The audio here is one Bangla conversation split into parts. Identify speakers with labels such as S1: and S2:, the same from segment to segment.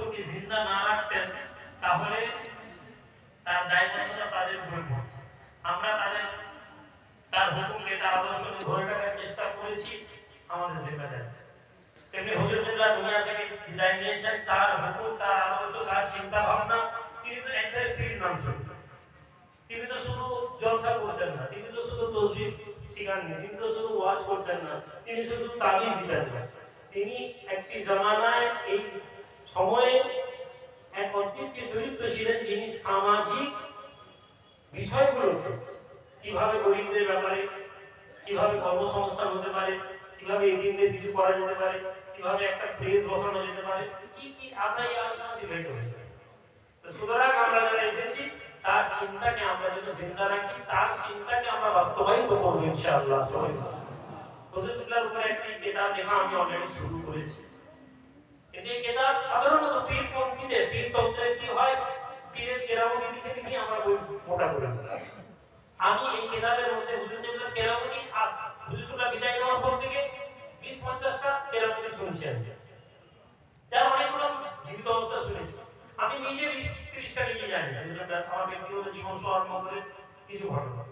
S1: আদর্শকে জিন্দা না রাখতেন, তাহলে তার দায়বদ্ধতা তাদের উপরে পড়ত। আমরা তাদের, তার হুকুমকে, তার আদর্শকে ধরে রাখার চেষ্টা করেছি আমাদের জিম্মেদারি। তেমনি হুজুরুল্লাহ দুনিয়া থেকে বিদায় নিয়েছেন, তার হুকুম, তার আদর্শ, তার চিন্তা ভাবনা তিনি তো একটা পীর নাম তিনি তো শুধু জলসা করতেন না, তিনি তো শুধু তসবিহ শিখাননি তিনি তো শুধু ওয়াজ করতেন না, তিনি শুধু তাবিজ দিতেন না। তিনি একটি জমানায় এই সময়ে এক অদ্বিতীয় চরিত্র ছিলেন যিনি সামাজিক বিষয়গুলোকে কীভাবে গরিবদের ব্যাপারে, কীভাবে কর্মসংস্থান হতে পারে, কীভাবে এদিনদের কিছু করা যেতে পারে, কীভাবে একটা প্রেস বসানো যেতে পারে, কি কি আমরা এই আলোচনা ডিবেট হয়েছে সুতরাং আমরা যারা এসেছি, তার চিন্তাকে আমরা যেন চিন্তা রাখি, তার চিন্তাকে আমরা বাস্তবায়িত করব ইনশাআল্লাহ। সবাই হুজুরুল্লাহর উপরে একটি কেতাব লেখা আমি অলরেডি শুরু করেছি। এই কেতাব সাধারণত পীর পন্থীদের কি হয়? পীরের কেরামতি লিখে লিখে আমরা বই মোটা করে আমি এই কেতাবের মধ্যে হুজুরুল্লাহর কেরামতি আর হুজুরুল্লাহ বিদায় নেওয়ার পর থেকে বিশ পঞ্চাশটা কেরামতি শুনছি আমি। যার অনেকগুলো জীবিত অবস্থা শুনেছি। আমি নিজে বিশ ত্রিশটা লিখে জানি। আমার ব্যক্তিগত জীবন সহ মধ্যে কিছু ঘটনা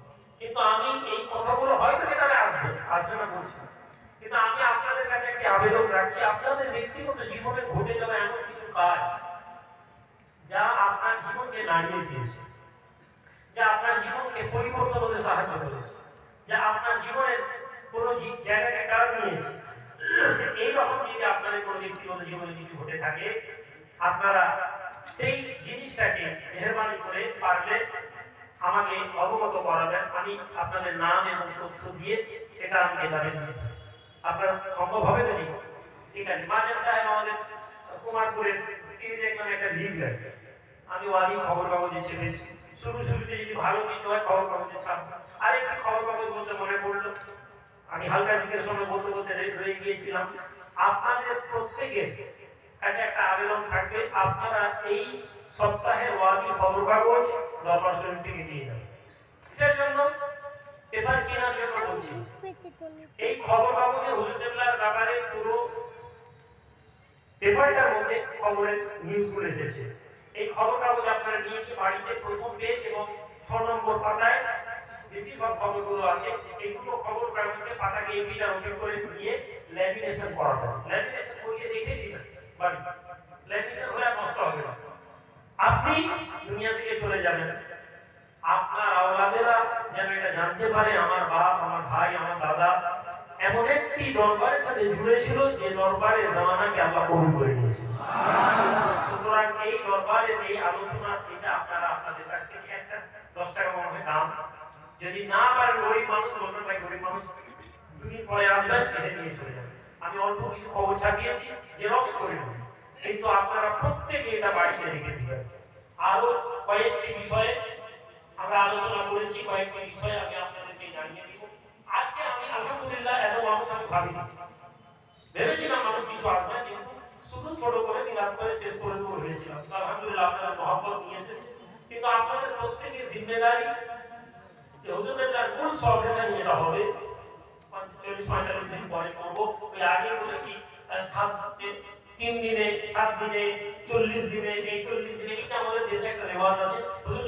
S1: কিন্তু আমি এই কথাগুলো হয়তো কেতাবে আসবে আসবে না বলছি। কিন্তু আমি আবেদন রাখছি আপনাদের ব্যক্তিগত জীবনে ঘটে যাওয়া এমন কিছু কাজ যা আপনার জীবনকে নাড়িয়ে দিয়েছে, যা আপনার জীবনকে পরিবর্তন হতে সাহায্য করেছে, যা আপনার জীবনের কোনো জায়গাকে টার্ন নিয়েছে এই রকম যদি আপনাদের কোনো ব্যক্তিগত জীবনে কিছু ঘটে থাকে, আপনারা সেই জিনিসটাকে মেহরবানি করে পারলে আমাকে অবগত করাবেন আমি আপনাদের নাম এবং তথ্য দিয়ে সেটা আমি দেব। আপনার সম্ভব হবে তো ঠিক আছে, মাজার সাহেব আমাদের কুমারপুরের তিনি দেখলাম একটা লিফলেট আমি ওয়াদি খবর কাগজে ছেপেছি শুরু শুরুতে যদি ভালো কিছু হয় খবর কাগজে ছাপবো আরেকটি খবর কাগজ বলতে মনে পড়ল। আমি হালকা জিজ্ঞেস সময় বলতে বলতে রে- রয়ে গিয়েছিলাম। আপনাদের প্রত্যেকের কাছে একটা আবেদন থাকবে, আপনারা এই সপ্তাহের ওয়াদি খবর কাগজ দরবার শরীফ থেকে নিয়ে যাবেন। কিসের জন্য? পেপার কেনার জন্য বলছি? এই খবর কাগজে হুজুরুল্লাহর ব্যাপারে পুরো পেপারটার মধ্যে খবরের নিউজগুলো এসেছে। এই খবর কাগজ আপনারা নিয়ে বাড়িতে প্রথম পেজ এবং ছ নম্বর পাতায় বেশিরভাগ খবরগুলো আছে দুটো খবর কাগজকে পাতাকে এপিটা রোটেট করে নিয়ে ল্যামিনেশন করা যায়। ল্যামিনেশন করিয়ে দেখে দিবেন বাড়ি ল্যামিনেশন আর নষ্ট হবে না। আপনি দুনিয়া থেকে চলে যাবেন। আপনার আওলাদেরা যেন এটা জানতে পারে, আমার বাপ, আমার ভাই, আমার দাদা, এমন একটি দরবারের সাথে জুড়ে ছিল যে দরবারে জামানাকে আল্লাহ কবুল করে নিয়েছে। সুতরাং এই দরবারের এই আলোচনা, এটা আপনারা আপনাদের কাছ থেকে একটা দশ টাকা মনে হয় দাম। যদি না পারেন গরিব মানুষ বলবেন ভাই গরিব মানুষ দুদিন পরে আসবেন, এসে নিয়ে চলে যাবেন। আমি অল্প কিছু খবর ছাপিয়েছি, জেরক্স করে নেব। কিন্তু আপনারা প্রত্যেকে এটা বাড়িতে রেখে দিবেন। আরও কয়েকটি বিষয়ে আমরা আলোচনা করেছি কয়েকটি বিষয়ে আমি আপনাদেরকে জানিয়ে দিব। আজকে আমি আলহামদুলিল্লাহ এত মানুষ আমি ভাবিনি ভেবেছিলাম মানুষ কিছু আসবে কিন্তু শুধু ছোট করে মিলাপ করে শেষ দেবো ভেবেছিলাম আলহামদুলিল্লাহ আপনারা মহব্বত নিয়ে এসেছে কিন্তু আপনাদের প্রত্যেকের জিম্মেদারি যে হুজুরের তার মূল সরজেশন যেটা হবে চল্লিশ পঁয়তাল্লিশ দিন পরে করব। ওই আগে আহ, সাত তিন দিনে সাত দিনে চল্লিশ দিনে এই চল্লিশ দিনে এটা আমাদের দেশে একটা রেওয়াজ আছে হুজুর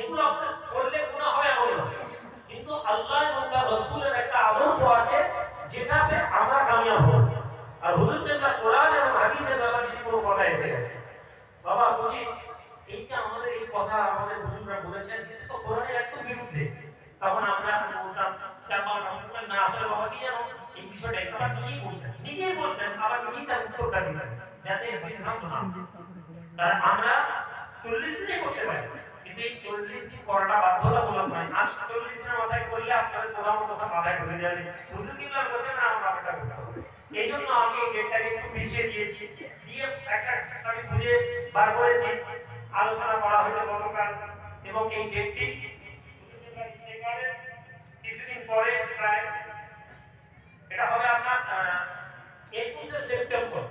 S1: এগুলো আমাদের আদর্শ আছে, যেটাতে আমরা কামিয়াব আর কোনো কথা এসে গেছে। বাবা, বুঝি এই যে আমাদের এই কথা আমাদের হুজুররা বলেছেন সেটা তো কোরআনের একদম বিরুদ্ধে তখন আমরা বলতাম চাপা রহমতুল্লাহ না আসলে বাবা কি জানো এই বিষয়টা আবার নিজেই বলতেন। নিজেই বলতেন, আবার নিজেই তার উত্তরটা দিতেন, যাতে বিভ্রান্ত না। তার আমরা চল্লিশ দিনে করতে পারি, কিন্তু এই চল্লিশ দিন করাটা বাধ্যতামূলক নয়। আমি চল্লিশ দিনের মাথায় করলে আপনাদের কোথাও কোথাও মাথায় ঢুকে যাবে। হুজুর কিন্তু আর বলছে না, আমার ব্যাপারটা করতে হবে এই জন্য আমি এই ডেটটাকে একটু পিছিয়ে দিয়েছি দিয়ে একটা আমি খুঁজে বার করেছি। আলোচনা করা হয়েছে গতকাল, এবং এই ডেটটি কিছুদিন পরে প্রায় এটা হবে আপনার একুশে সেপ্টেম্বর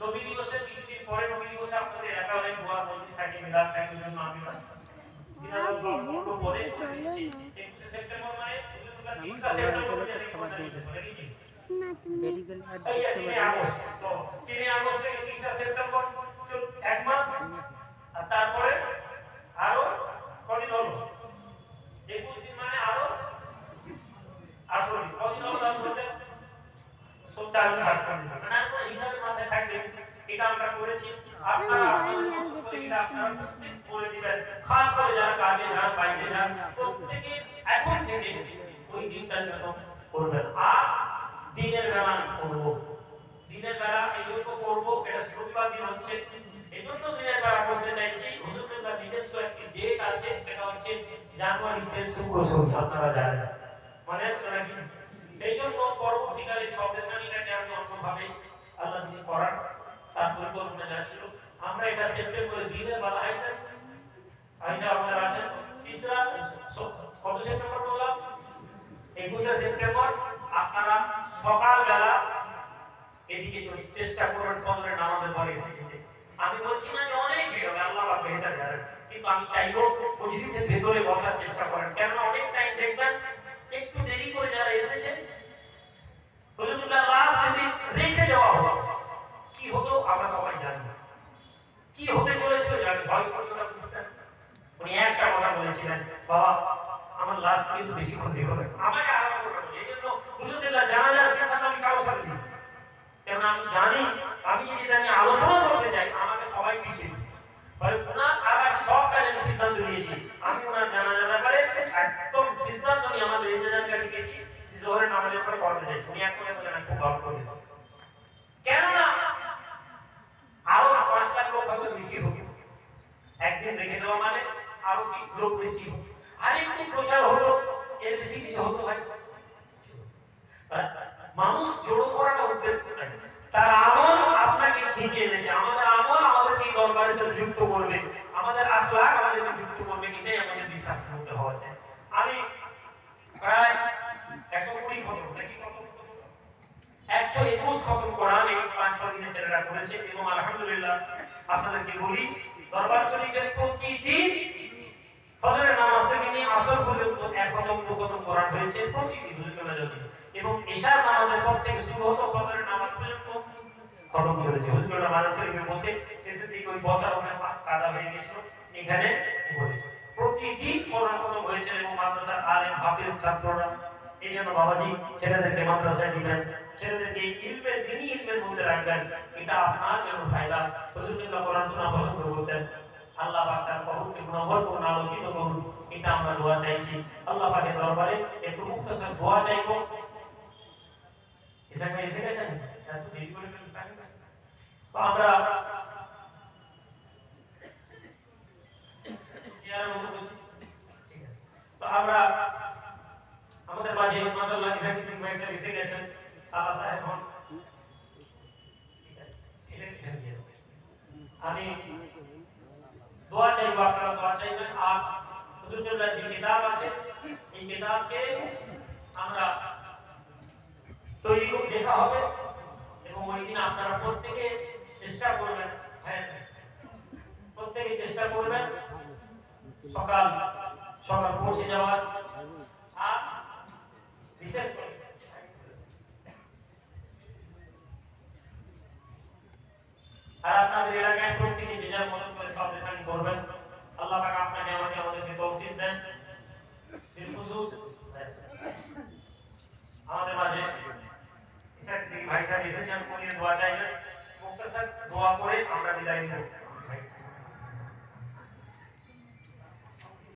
S1: নবী দিবসের কিছুদিন পরে নবী দিবসে আপনাদের এলাকা অনেক দোয়া বলতে থাকে মিলাদ থাকে ওই জন্য আমি না। বলে দিয়েছি
S2: না তুমি
S3: দেরি করলে আর
S1: এই যে
S3: দেখতে
S1: তিনে
S3: পারি
S1: আগস্ট তো তিনে আগস্ট থেকে তিরিশে সেপ্টেম্বর চল এক মাস আর তারপরে আরও কদিন হলো একুশ দিন মানে আরও আঠারো দিন কদিন হলো তার মধ্যে সপ্তাহ থাকবে মানে আপনার হিসাবের মাথায় থাকবে এটা আমরা করেছি আপনারা আপনারা এটা আপনারা প্রত্যেক বলে দিবেন খাস করে যারা কাজে যান বাইরে যান প্রত্যেকে এখন থেকে ওই দিনটার জন্য করবেন। আর দিনের বেলা আমি করব। দিনের বেলা এই জন্য করব, এটা শুক্রবার দিন হচ্ছে। এই জন্য দিনের বেলা করতে চাইছি। হুজুরদের নিজস্ব একটি ডেট আছে, সেটা হচ্ছে জানুয়ারি শেষ শুক্র আপনারা জানেন। মানে নাকি সেই জন্য পরবর্তীকালে সবদেশানিটাকে আমি অন্যভাবে আল্লাহ করার তার পরিকল্পনা যা ছিল আমরা এটা সেপ্টেম্বরে দিনের বেলা আইসা আইসা আপনারা আছেন তিসরা কত সেপ্টেম্বর বললাম? একুশে সেপ্টেম্বর, আপনারা সকালবেলা এদিকে চেষ্টা করবেন ফজরের নামাজের পরে আমি বলছি না যে অনেক ভিড় হবে, আল্লাহ বেহতার জানেন কিন্তু আমি চাইব মজলিসের ভেতরে বসার চেষ্টা করেন। কেন অনেক টাইম দেখবেন, একটু দেরি করে যারা এসেছেন হুজুরুল্লাহ লাস্ট যদি রেখে দেওয়া হলো কি হতো আমরা সবাই জানি কি হতে চলেছিল জানি ভয় করতে না বুঝতে উনি একটা কথা বলেছিলেন বাবা, আমার লাস্ট কিন্তু বেশি ক্ষতি হবে। আমাকে আলাদা করে। এই জন্য হুজুরুল্লাহ জানা যায় আমি কারও সাথে কারণ আমি জানি, আমি যদি এটা করতে যাই, আমাকে সবাই পিছিয়ে ফলে ওনার সব কাজ সিদ্ধান্ত নিয়েছি। আমি ওনার জানা জানা ব্যাপারে একদম সিদ্ধান্ত নিয়ে আমাদের রেজিডেন্ট কাছে গেছি। জোহরের করতে চাই। উনি এক খুব ভালো করে। কেননা আরও পাঁচ লাখ বেশি একদিন রেখে দেওয়া মানে আরও কি? লোক বেশি হবে আর একটু প্রচার হলো, এর বেশি কিছু হতো ভাই মানুষ জড়ো করাটা নয় তার আমল আপনাকে খিঁচে এনেছে। আমাদের আমল আমাদেরকে দরবারের সাথে যুক্ত করবে। আমাদের আখলাক আমাদেরকে যুক্ত করবে। এটাই আমাদের বিশ্বাস করতে হওয়া চাই। আমি প্রায় একশো কুড়ি খতম, নাকি একশো একুশ খতম কোরআন পাঁচ ছ দিনে ছেলেরা করেছে এবং আলহামদুলিল্লাহ আপনাদেরকে বলি, দরবার শরীফের প্রতিদিন ফজরের নামাজ থেকে নিয়ে আসর পর্যন্ত এক খতম দু হয়েছে, প্রতিদিন হুজুরকেলা যদি এবং ঈশার নামাজের পর থেকে শুরু হতো ফজরের নামাজ পর্যন্ত। খতম চলেছে হুজুরকেলা মাঝে শরীফে বসে শেষের দিকে ওই বসার ওখানে কাদা হয়ে গেছিল, এখানে বলে প্রতিদিন কোরআন খতম হয়েছে এবং মাদ্রাসার আলেম, হাফেজ, ছাত্ররা, এই জন্য বাবাজি ছেলেদেরকে মাদ্রাসায় দিবেন ছেলেদেরকে ইলমের দিনই ইলমের মধ্যে রাখবেন। এটা আপনার জন্য ফায়দা। হুজুরুল্লাহ কোরআন শোনা পছন্দ করতেন। আল্লাহ পাক তার কবরকে করুন, আলোকিত করুন। এটা আমরা দোয়া চাইছি। আল্লাহ পাকের দরবারে একটু মুক্তসর দোয়া চাইব। এসে এসে গেছেন। তো আমরা। তো আমরা আমাদের মাঝে মাশাআল্লাহ ইসা সিদ্দিক ভাই এসে গেছেন। সালা সাহেব হন। আমি দোয়া চাইব, আপনারা দোয়া চাইবেন। আর হুজুরুল্লাহ যে কিতাব আছে। এই কিতাবকে আমরা তৈরি করে দেখা হবে এবং ওই দিন আপনারা প্রত্যেকে চেষ্টা করবেন হ্যাঁ প্রত্যেকে চেষ্টা করবেন সকাল সকাল পৌঁছে যাওয়ার। আর বিশেষ করে আর আপনাদের এলাকায় প্রত্যেকে যে যার মতন